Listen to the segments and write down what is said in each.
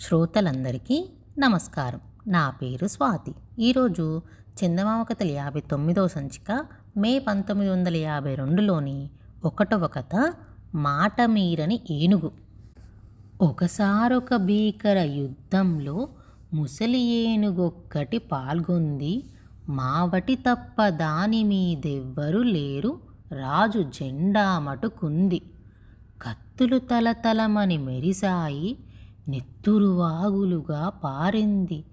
శ్రోతలందరికీ నమస్కారం. నా పేరు స్వాతి. ఈరోజు చందమామ కథలు యాభై తొమ్మిదవ సంచిక మే పంతొమ్మిది వందల యాభై రెండులోని ఒకటవ కథ మాట మీరని ఏనుగు. ఒకసారొక భీకర యుద్ధంలో ముసలి ఏనుగొక్కటి పాల్గొంది. మావటి తప్ప దాని మీదెవ్వరు లేరు. రాజు జెండా మటుకుంది. కత్తులు తలతలమని మెరిసాయి నెత్తురు వాగులుగా పారింది.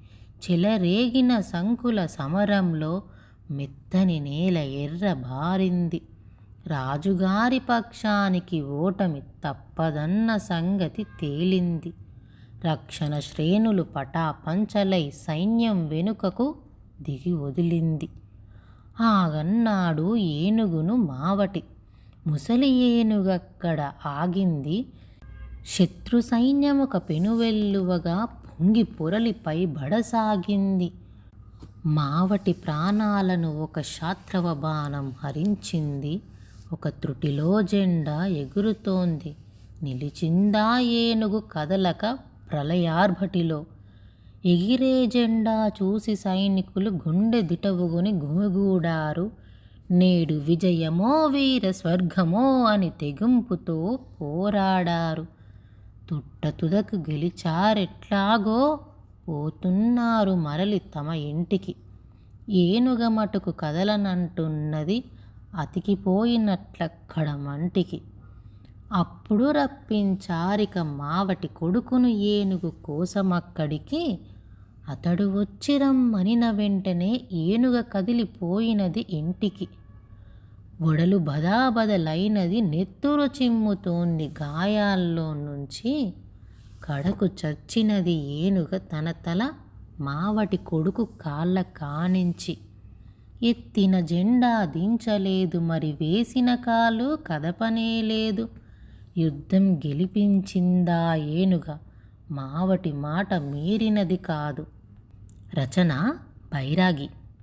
చెలరేగిన సంకుల సమరంలో మెత్తని నేల ఎర్రబారింది రాజుగారి పక్షానికి ఓటమి తప్పదన్న సంగతి తేలింది. రక్షణ శ్రేణులు పటాపంచలై సైన్యం వెనుకకు దిగి వదిలింది. ఆగన్నాడు ఏనుగును మావటి. ముసలి ఏనుగక్కడ ఆగింది శత్రు సైన్యం ఒక పెనువెల్లువగా పొంగి పొరలిపై బడసాగింది. మావటి ప్రాణాలను ఒక శాత్రవ బాణం హరించింది. ఒక త్రుటిలో జెండా ఎగురుతోంది. నిలిచిందా ఏనుగు కదలక ప్రళయార్భటిలో. ఎగిరే జెండా చూసి సైనికులు గుండె దిటవుగుని గుమిగూడారు. నేడు విజయమో వీర స్వర్గమో అని తెగింపుతో పోరాడారు. తుట్టతుదకు గెలిచారెట్లాగో పోతున్నారు మరలి తమ ఇంటికి. ఏనుగ మటుకు కదలనంటున్నది అతికిపోయినట్లక్కడ మంటికి. అప్పుడు రప్పించారిక మావటి కొడుకును ఏనుగు కోసమక్కడికి అతడు వచ్చి రమ్మనిన వెంటనే ఏనుగ కదిలిపోయినది ఇంటికి. గొడలు బదాబదలైనది నెత్తురు చిమ్ముతోంది గాయాల్లో నుంచి. కడకు చచ్చినది ఏనుగ తన తల మావటి కొడుకు కాళ్ళ కానించి. ఎత్తిన జెండా దించలేదు మరి వేసిన కాలు కదపనే లేదు. యుద్ధం గెలిపించిందా ఏనుగ? మావటి మాట మీరినది కాదు. రచన బైరాగి.